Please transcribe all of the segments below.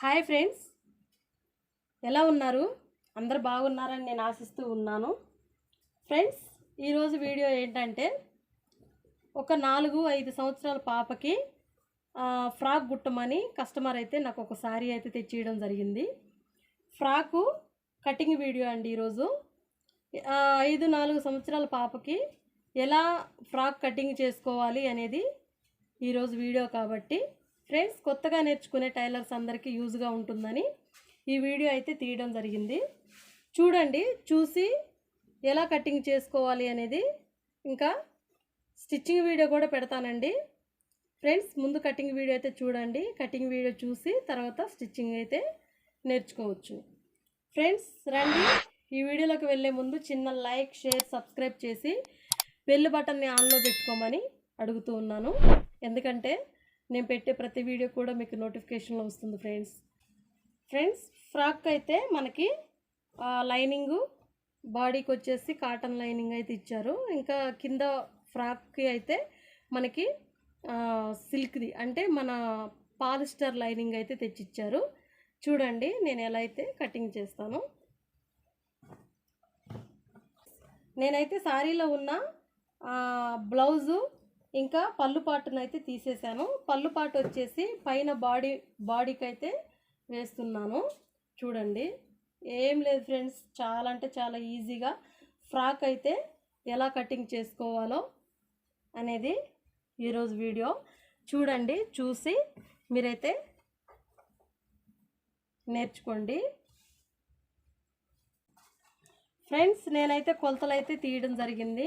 Hi friends. ఎలా ఉన్నారు? అందరు బాగున్నారని నేను ఆశిస్తూ ఉన్నాను. ఫ్రెండ్స్ ఈరోజు వీడియో ఏంటంటే ఒక నాలుగు ఐదు సంవత్సరాల పాపకి ఫ్రాక్ గుట్టమని కస్టమర్ అయితే నాకు ఒక శారీ అయితే తెచ్చియడం జరిగింది. ఫ్రాకు కటింగ్ వీడియో అండి ఈరోజు ఐదు నాలుగు సంవత్సరాల పాపకి ఎలా ఫ్రాక్ కటింగ్ చేసుకోవాలి అనేది ఈరోజు వీడియో కాబట్టి ఫ్రెండ్స్ కొత్తగా నేర్చుకునే టైలర్స్ అందరికీ యూజ్గా ఉంటుందని ఈ వీడియో అయితే తీయడం జరిగింది. చూడండి చూసి ఎలా కటింగ్ చేసుకోవాలి అనేది ఇంకా స్టిచ్చింగ్ వీడియో కూడా పెడతానండి. ఫ్రెండ్స్ ముందు కటింగ్ వీడియో అయితే చూడండి. కటింగ్ వీడియో చూసి తర్వాత స్టిచ్చింగ్ అయితే నేర్చుకోవచ్చు. ఫ్రెండ్స్ రండి. ఈ వీడియోలోకి వెళ్ళే ముందు చిన్న లైక్ షేర్ సబ్స్క్రైబ్ చేసి బెల్ బటన్ని ఆన్లో పెట్టుకోమని అడుగుతూ ఉన్నాను. ఎందుకంటే నేను పెట్టే ప్రతి వీడియో కూడా మీకు నోటిఫికేషన్లో వస్తుంది ఫ్రెండ్స్. ఫ్రెండ్స్ ఫ్రాక్ అయితే మనకి లైనింగు బాడీకి వచ్చేసి కాటన్ లైనింగ్ అయితే ఇచ్చారు. ఇంకా కింద ఫ్రాక్కి అయితే మనకి సిల్క్ది అంటే మన పాలిస్టర్ లైనింగ్ అయితే తెచ్చిచ్చారు. చూడండి నేను ఎలా అయితే కటింగ్ చేస్తాను. నేనైతే శారీలో ఉన్న బ్లౌజు ఇంకా పళ్ళు పాటును అయితే తీసేసాను. పళ్ళు పాటు వచ్చేసి పైన బాడీ బాడీకి అయితే వేస్తున్నాను. చూడండి. ఏం లేదు ఫ్రెండ్స్ చాలా అంటే చాలా ఈజీగా ఫ్రాక్ అయితే ఎలా కటింగ్ చేసుకోవాలో అనేది ఈరోజు వీడియో. చూడండి చూసి మీరైతే నేర్చుకోండి. ఫ్రెండ్స్ నేనైతే కొలతలు అయితే తీయడం జరిగింది.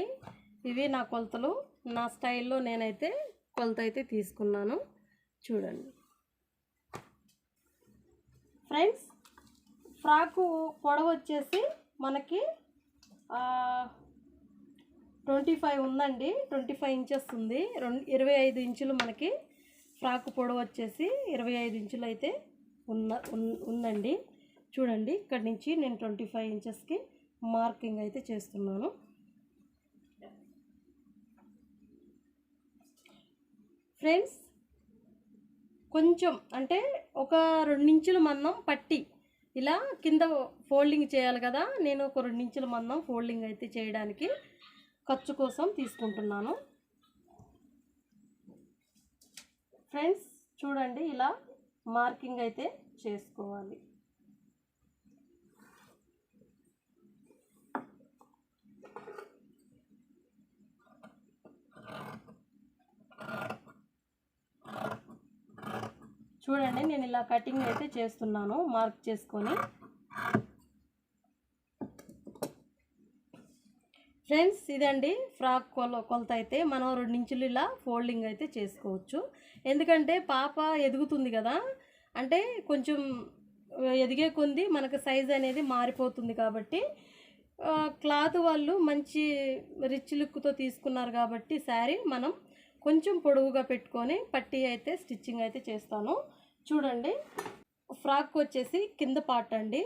ఇవి నా కొలతలు. నా స్టైల్లో నేనైతే కొలత అయితే తీసుకున్నాను. చూడండి. ఫ్రెండ్స్ ఫ్రాకు పొడవు వచ్చేసి మనకి ట్వంటీ ఫైవ్ ఉందండి. ట్వంటీ ఫైవ్ ఇంచెస్ ఉంది. రెండు ఇరవై ఐదు ఇంచులు మనకి ఫ్రాక్ పొడవు వచ్చేసి ఇరవై ఐదు ఇంచులు అయితే ఉన్న ఉన్- ఉందండి. చూడండి ఇక్కడి నుంచి నేను ట్వంటీ ఫైవ్ ఇంచెస్కి మార్కింగ్ అయితే చేస్తున్నాను. ఫ్రెండ్స్ కొంచెం అంటే ఒక రెండించుల మందం పట్టి ఇలా కింద ఫోల్డింగ్ చేయాలి కదా. నేను ఒక రెండించుల మందం ఫోల్డింగ్ అయితే చేయడానికి ఖర్చు కోసం తీసుకుంటున్నాను. ఫ్రెండ్స్ చూడండి ఇలా మార్కింగ్ అయితే చేసుకోవాలి. చూడండి నేను ఇలా కటింగ్ అయితే చేస్తున్నాను మార్క్ చేసుకొని. ఫ్రెండ్స్ ఇదండి ఫ్రాక్ కొల కొలత అయితే మనం రెండు ఇంచులు ఇలా ఫోల్డింగ్ అయితే చేసుకోవచ్చు. ఎందుకంటే పాప ఎదుగుతుంది కదా అంటే కొంచెం ఎదిగే కొంది మనకు సైజ్ అనేది మారిపోతుంది కాబట్టి క్లాత్ వాళ్ళు మంచి రిచ్ లుక్తో తీసుకున్నారు కాబట్టి శారీ మనం కొంచెం పొడవుగా పెట్టుకొని పట్టీ అయితే స్టిచ్చింగ్ అయితే చేస్తాను. చూడండి. ఫ్రాక్ వచ్చేసి కింద పార్ట్ అండి.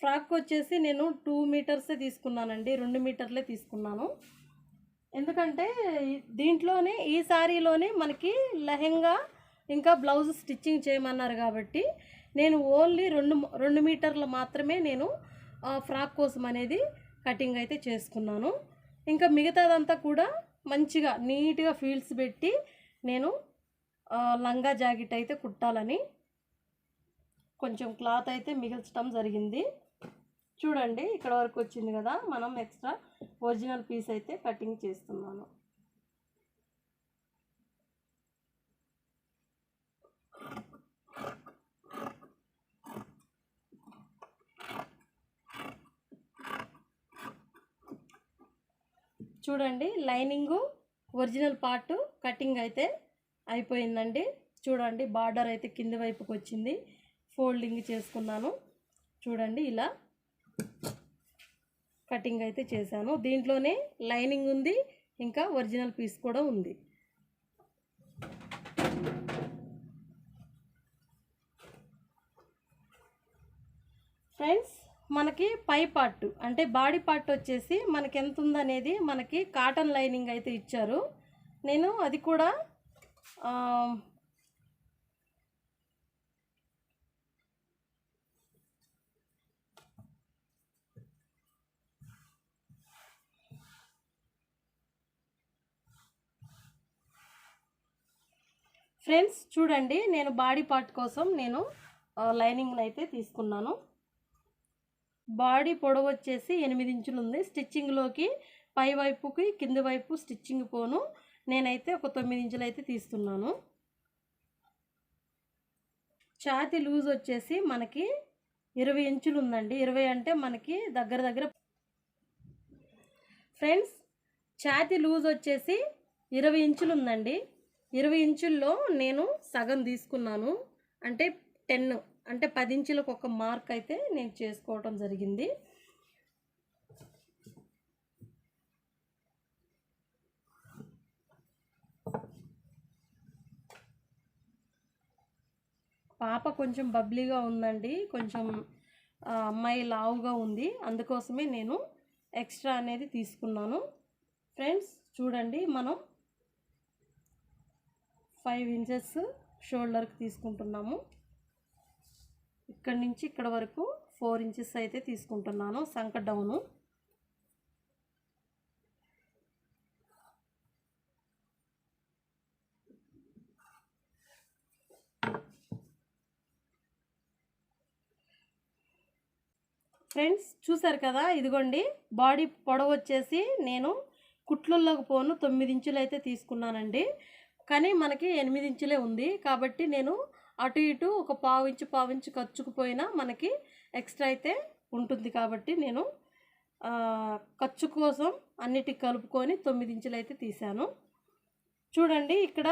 ఫ్రాక్ వచ్చేసి నేను టూ మీటర్సే తీసుకున్నానండి. రెండు మీటర్లే తీసుకున్నాను. ఎందుకంటే దీంట్లోనే ఈ శారీలోనే మనకి లెహెంగా ఇంకా బ్లౌజ్ స్టిచ్చింగ్ చేయమన్నారు కాబట్టి నేను ఓన్లీ రెండు రెండు మీటర్లు మాత్రమే నేను ఫ్రాక్ కోసం అనేది కటింగ్ అయితే చేసుకున్నాను. ఇంకా మిగతాదంతా కూడా మంచిగా నీట్గా ఫీల్స్ పెట్టి నేను లంగా జాకెట్ అయితే కుట్టాలని కొంచెం క్లాత్ అయితే మిగిల్చడం జరిగింది. చూడండి ఇక్కడ వరకు వచ్చింది కదా మనం ఎక్స్ట్రా ఒరిజినల్ పీస్ అయితే కటింగ్ చేస్తున్నాను. చూడండి లైనింగు ఒరిజినల్ పార్ట్ కటింగ్ అయితే అయిపోయిందండి. చూడండి బార్డర్ అయితే కింది వైపుకి వచ్చింది. ఫోల్డింగ్ చేసుకున్నాను. చూడండి ఇలా కటింగ్ అయితే చేశాను. దీంట్లోనే లైనింగ్ ఉంది ఇంకా ఒరిజినల్ పీస్ కూడా ఉంది. ఫ్రెండ్స్ మనకి పై పార్ట్ అంటే బాడీ పార్ట్ వచ్చేసి మనకి ఎంత ఉందనేది మనకి కాటన్ లైనింగ్ అయితే ఇచ్చారు. నేను అది కూడా ఫ్రెండ్స్ చూడండి నేను బాడీ పార్ట్ కోసం నేను లైనింగ్ అయితే తీసుకున్నాను. బాడీ పొడవు వచ్చేసి ఎనిమిది ఇంచులు ఉంది స్టిచ్చింగ్లోకి పై వైపుకి కింది వైపు స్టిచ్చింగ్ పోను. నేనైతే ఒక తొమ్మిది ఇంచులు అయితే తీస్తున్నాను. ఛాతి లూజ్ వచ్చేసి మనకి ఇరవై ఇంచులు ఉందండి ఇరవై అంటే మనకి దగ్గర దగ్గర ఫ్రెండ్స్ ఛాతి లూజ్ వచ్చేసి ఇరవై ఇంచులు ఉందండి ఇరవై ఇంచుల్లో నేను సగం తీసుకున్నాను. అంటే టెన్. అంటే పది ఇంచులకు ఒక మార్క్ అయితే నేను చేసుకోవటం జరిగింది. పాప కొంచెం బబ్లీగా ఉందండి. కొంచెం అమ్మాయి లావుగా ఉంది. అందుకోసమే నేను ఎక్స్ట్రా అనేది తీసుకున్నాను. ఫ్రెండ్స్ చూడండి మనం ఫైవ్ ఇంచెస్ షోల్డర్కి తీసుకుంటున్నాము. ఇక్కడ నుంచి ఇక్కడ వరకు ఫోర్ ఇంచెస్ అయితే తీసుకుంటున్నాను సంక డౌను. ఫ్రెండ్స్ చూసారు కదా ఇదిగోండి బాడీ పొడవు వచ్చేసి నేను కుట్లల్లోకి పోను తొమ్మిది ఇంచులు అయితే తీసుకున్నానండి. కానీ మనకి ఎనిమిది ఇంచులే ఉంది కాబట్టి నేను అటు ఇటు ఒక పావు ఇంచు పావు ఇంచు ఖర్చుకుపోయినా మనకి ఎక్స్ట్రా అయితే ఉంటుంది కాబట్టి నేను ఖర్చు కోసం అన్నిటికి కలుపుకొని తొమ్మిది ఇంచులు అయితే తీసాను చూడండి ఇక్కడ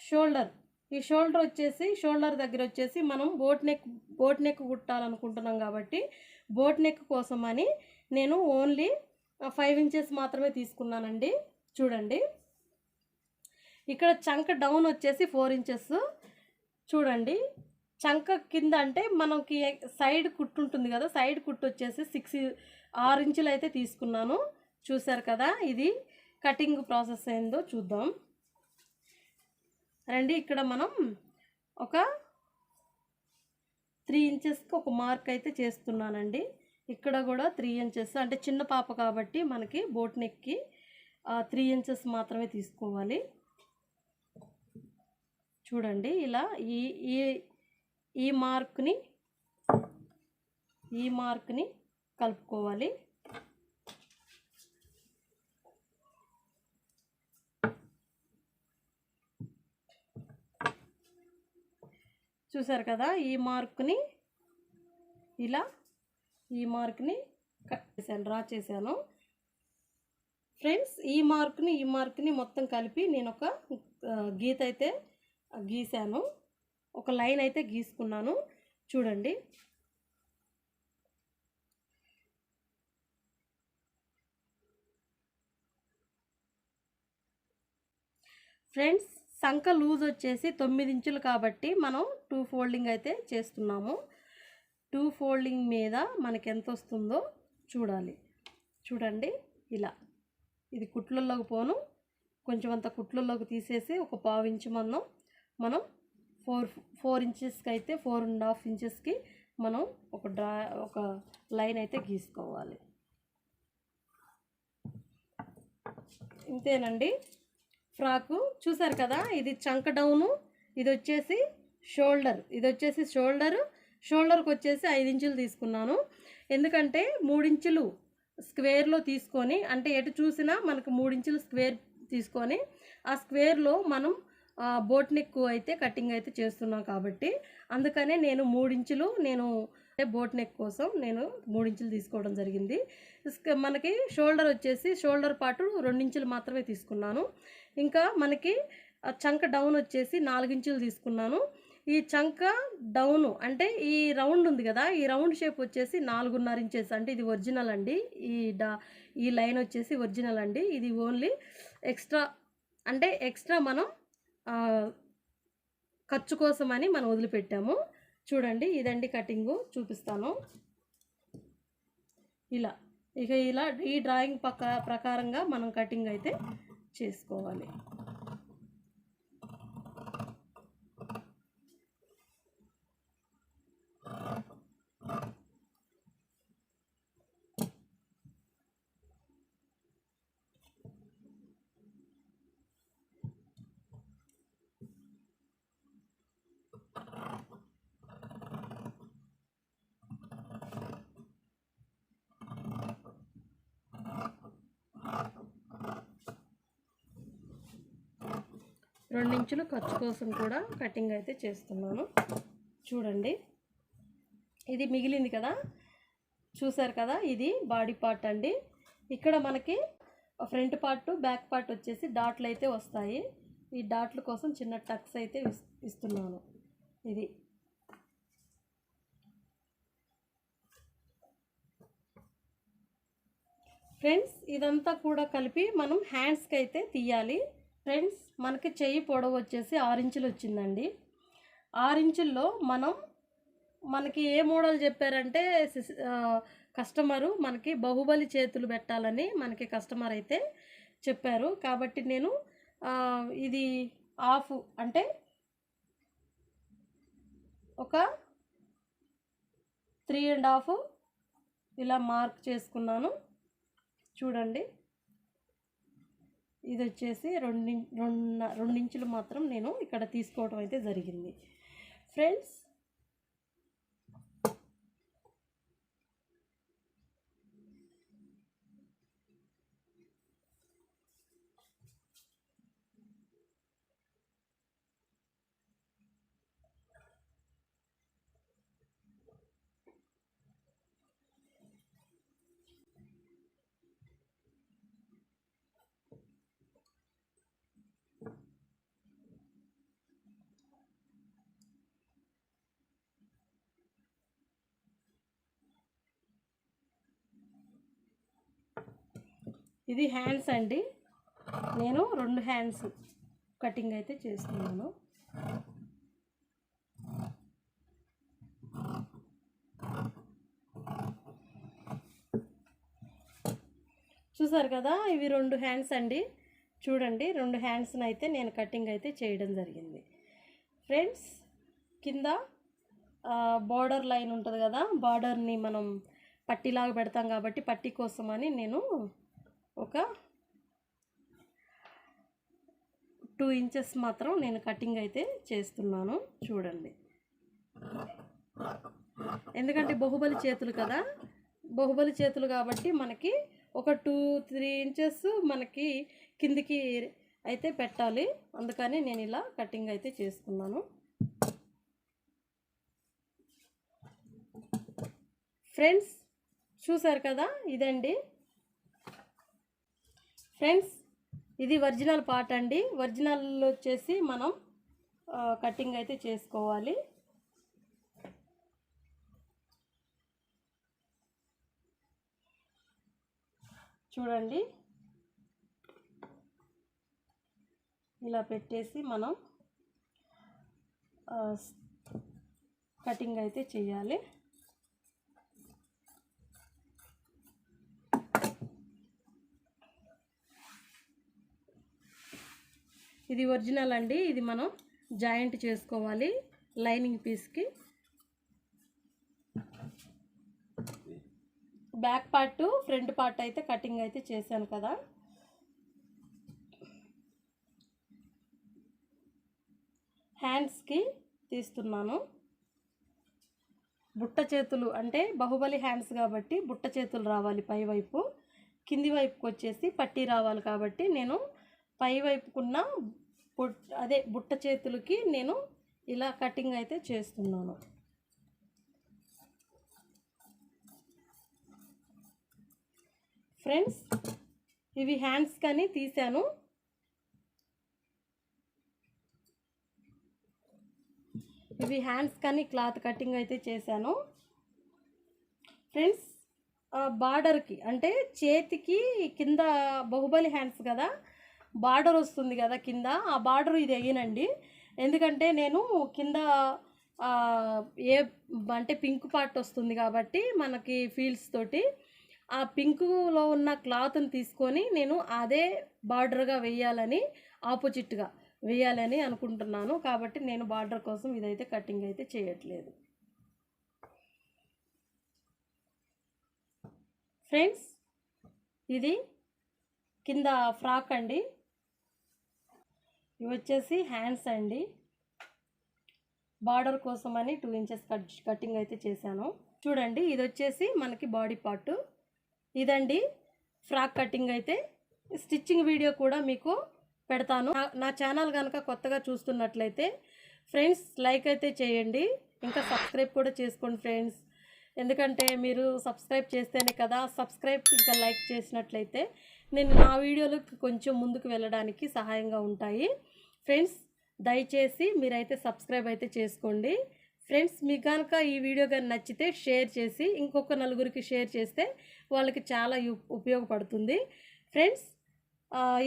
షోల్డర్. ఈ షోల్డర్ వచ్చేసి షోల్డర్ దగ్గర వచ్చేసి మనం బోట్ నెక్ బోట్ నెక్ కుట్టాలనుకుంటున్నాం కాబట్టి బోట్ నెక్ కోసం అని నేను ఓన్లీ ఫైవ్ ఇంచెస్ మాత్రమే తీసుకున్నానండి. చూడండి. ఇక్కడ చంక డౌన్ వచ్చేసి ఫోర్ ఇంచెస్. చూడండి. చంక కింద అంటే మనకి సైడ్ కుట్టు ఉంటుంది కదా సైడ్ కుట్టు వచ్చేసి సిక్స్ ఆరు ఇంచులు అయితే తీసుకున్నాను. చూసారు కదా ఇది? కటింగ్ ప్రాసెస్ ఏందో చూద్దాం. రండి ఇక్కడ మనం ఒక త్రీ ఇంచెస్కి ఒక మార్క్ అయితే చేస్తున్నానండి. ఇక్కడ కూడా త్రీ ఇంచెస్ అంటే చిన్న పాప కాబట్టి మనకి బోట్ నెక్కి త్రీ ఇంచెస్ మాత్రమే తీసుకోవాలి. చూడండి ఇలా ఈ ఈ ఈ మార్క్ని ఈ మార్క్ని కలుపుకోవాలి. చూసారు కదా ఈ మార్క్ని ఇలా ఈ మార్క్ని కట్ చేశాను డ్రా చేశాను. ఫ్రెండ్స్ ఈ మార్క్ని ఈ మార్క్ని మొత్తం కలిపి నేను ఒక గీత అయితే గీశాను ఒక లైన్ అయితే గీసుకున్నాను. చూడండి. ఫ్రెండ్స్ సంక లూజ్ వచ్చేసి తొమ్మిది ఇంచులు కాబట్టి మనం టూ ఫోల్డింగ్ అయితే చేస్తున్నాము. టూ ఫోల్డింగ్ మీద మనకి ఎంత వస్తుందో చూడాలి. చూడండి ఇలా. ఇది కుట్లల్లోకి పోను. కొంచెం అంత కుట్లల్లోకి తీసేసి ఒక పావు ఇంచు మందం మనం ఫోర్ ఫోర్ ఇంచెస్కి అయితే ఫోర్ అండ్ హాఫ్ ఇంచెస్కి మనం ఒక డ్రా ఒక లైన్ అయితే గీసుకోవాలి. ఇంతేనండి. ఫ్రాకు చూసారు కదా ఇది చంక డౌను ఇది వచ్చేసి షోల్డర్ ఇది వచ్చేసి షోల్డర్ షోల్డర్కి వచ్చేసి ఐదు ఇంచులు తీసుకున్నాను. ఎందుకంటే మూడించులు స్క్వేర్లో తీసుకొని అంటే ఎటు చూసినా మనకు మూడించులు స్క్వేర్ తీసుకొని ఆ స్క్వేర్లో మనం బోట్ నెక్ అయితే కటింగ్ అయితే చేస్తున్నాం కాబట్టి అందుకనే నేను మూడించులు నేను బోట్ నెక్ కోసం నేను మూడించులు తీసుకోవడం జరిగింది. మనకి షోల్డర్ వచ్చేసి షోల్డర్ పాటు రెండించులు మాత్రమే తీసుకున్నాను. ఇంకా మనకి చంక డౌన్ వచ్చేసి నాలుగించులు తీసుకున్నాను. ఈ చంక డౌన్ అంటే ఈ రౌండ్ ఉంది కదా ఈ రౌండ్ షేప్ వచ్చేసి నాలుగున్నర ఇంచెస్ అంటే ఇది ఒరిజినల్ అండి. ఈ డా ఈ లైన్ వచ్చేసి ఒరిజినల్ అండి. ఇది ఓన్లీ ఎక్స్ట్రా అంటే ఎక్స్ట్రా మనం ఖర్చు కోసమని మనం వదిలిపెట్టాము. చూడండి ఇదండి కటింగు. చూపిస్తాను. ఇలా. ఇక ఇలా ఈ డ్రాయింగ్ పక్క ప్రకారంగా మనం కటింగ్ అయితే చేసుకోవాలి. రెండించులు ఖర్చు కోసం కూడా కటింగ్ అయితే చేస్తున్నాను. చూడండి. ఇది మిగిలింది కదా? చూసారు కదా? ఇది బాడీ పార్ట్ అండి. ఇక్కడ మనకి ఫ్రంట్ పార్ట్ బ్యాక్ పార్ట్ వచ్చేసి డాట్లు అయితే వస్తాయి. ఈ డాట్ల కోసం చిన్న టక్స్ అయితే ఇస్తున్నాను. ఇది. ఫ్రెండ్స్ ఇదంతా కూడా కలిపి మనం హ్యాండ్స్కి అయితే తీయాలి. ఫ్రెండ్స్ మనకి చెయ్యి పొడవు వచ్చేసి ఆరు వచ్చిందండి. ఆరు ఇంచుల్లో మనం మనకి ఏ మోడల్ చెప్పారంటే సిస్- కస్టమరు మనకి బాహుబలి చేతులు పెట్టాలని మనకి కస్టమర్ అయితే చెప్పారు. కాబట్టి నేను ఇది ఆఫ్ అంటే ఒక త్రీ అండ్ హాఫ్ ఇలా మార్క్ చేసుకున్నాను. చూడండి. ఇది వచ్చేసి రెండు రెండు రెండించులు మాత్రం నేను ఇక్కడ తీసుకోవడం అయితే జరిగింది. ఫ్రెండ్స్ ఇది హ్యాండ్స్ అండి. నేను రెండు హ్యాండ్స్ కటింగ్ అయితే చేస్తున్నాను. చూసారు కదా ఇవి రెండు హ్యాండ్స్ అండి. చూడండి రెండు హ్యాండ్స్ని అయితే నేను కటింగ్ అయితే చేయడం జరిగింది. ఫ్రెండ్స్ కింద బార్డర్ లైన్ ఉంటుంది కదా బార్డర్ని మనం పట్టీలాగా పెడతాం కాబట్టి పట్టీ కోసమని నేను ఒక టూ ఇంచెస్ మాత్రం నేను కటింగ్ అయితే చేస్తున్నాను. చూడండి. ఎందుకంటే బాహుబలి చేతులు కదా? బాహుబలి చేతులు కాబట్టి మనకి ఒక టూ త్రీ ఇంచెస్ మనకి కిందికి అయితే పెట్టాలి. అందుకని నేను ఇలా కటింగ్ అయితే చేసుకున్నాను ఫ్రెండ్స్ చూసారు కదా? ఇదండి. ఫ్రెండ్స్ ఇది ఒరిజినల్ పార్ట్ అండి. ఒరిజినల్ వచ్చేసి మనం కటింగ్ అయితే చేసుకోవాలి. చూడండి. ఇలా పెట్టేసి మనం కటింగ్ అయితే చేయాలి. ఇది ఒరిజినల్ అండి. ఇది మనం జాయింట్ చేసుకోవాలి. లైనింగ్ పీస్కి. బ్యాక్ పార్ట్ ఫ్రంట్ పార్ట్ అయితే కటింగ్ అయితే చేశాను కదా. హ్యాండ్స్కి తీస్తున్నాను. బుట్ట చేతులు అంటే బాహుబలి హ్యాండ్స్ కాబట్టి బుట్ట చేతులు రావాలి పై వైపు. కింది వైపుకి వచ్చేసి పట్టీ రావాలి కాబట్టి నేను పై వైపుకున్న బుట్ అదే బుట్ట చేతులకి నేను ఇలా కటింగ్ అయితే చేస్తున్నాను. ఫ్రెండ్స్ ఇవి హ్యాండ్స్ కానీ తీసాను ఇవి హ్యాండ్స్ కానీ క్లాత్ కటింగ్ అయితే చేశాను. ఫ్రెండ్స్ బార్డర్కి అంటే చేతికి కింద బాహుబలి హ్యాండ్స్ కదా బార్డర్ వస్తుంది కదా కింద ఆ బార్డర్ ఇది వేయనండి. ఎందుకంటే నేను కింద ఏ అంటే పింక్ పార్ట్ వస్తుంది కాబట్టి మనకి ఫీల్స్ తోటి ఆ పింకులో ఉన్న క్లాత్ని తీసుకొని నేను అదే బార్డర్గా వేయాలని ఆపోజిట్గా వేయాలని అనుకుంటున్నాను. కాబట్టి నేను బార్డర్ కోసం ఇదైతే కటింగ్ అయితే చేయట్లేదు. ఫ్రెండ్స్ ఇది కింద ఫ్రాక్ అండి. ఇవి వచ్చేసి హ్యాండ్స్ అండి. బార్డర్ కోసం అని టూ ఇంచెస్ కట్ కటింగ్ అయితే చేశాను. చూడండి ఇది వచ్చేసి మనకి బాడీ పార్ట్. ఇదండి ఫ్రాక్ కటింగ్ అయితే. స్టిచ్చింగ్ వీడియో కూడా మీకు పెడతాను. నా- నా ఛానల్ కనుక కొత్తగా చూస్తున్నట్లయితే ఫ్రెండ్స్ లైక్ అయితే చేయండి. ఇంకా సబ్స్క్రైబ్ కూడా చేసుకోండి ఫ్రెండ్స్. ఎందుకంటే మీరు సబ్స్క్రైబ్ చేస్తేనే కదా సబ్స్క్రైబ్ ఇంకా లైక్ చేసినట్లయితే నేను నా వీడియోలు కొంచెం ముందుకు వెళ్ళడానికి సహాయంగా ఉంటాయి. ఫ్రెండ్స్ దయచేసి మీరైతే సబ్స్క్రైబ్ అయితే చేసుకోండి. ఫ్రెండ్స్ మీకు కనుక ఈ వీడియో కానీ నచ్చితే షేర్ చేసి ఇంకొక నలుగురికి షేర్ చేస్తే వాళ్ళకి చాలా ఉపయోగపడుతుంది. ఫ్రెండ్స్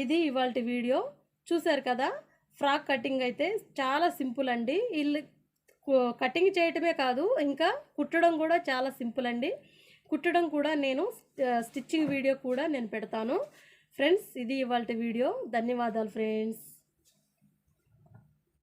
ఇది ఇవాళ వీడియో. చూశారు కదా ఫ్రాక్ కటింగ్ అయితే చాలా సింపుల్ అండి. ఇల్లు కటింగ్ చేయటమే కాదు ఇంకా కుట్టడం కూడా చాలా సింపుల్ అండి. కుట్టడం కూడా నేను స్టిచ్చింగ్ వీడియో కూడా నేను పెడతాను. ఫ్రెండ్స్ ఇది ఇవాళ వీడియో. ధన్యవాదాలు ఫ్రెండ్స్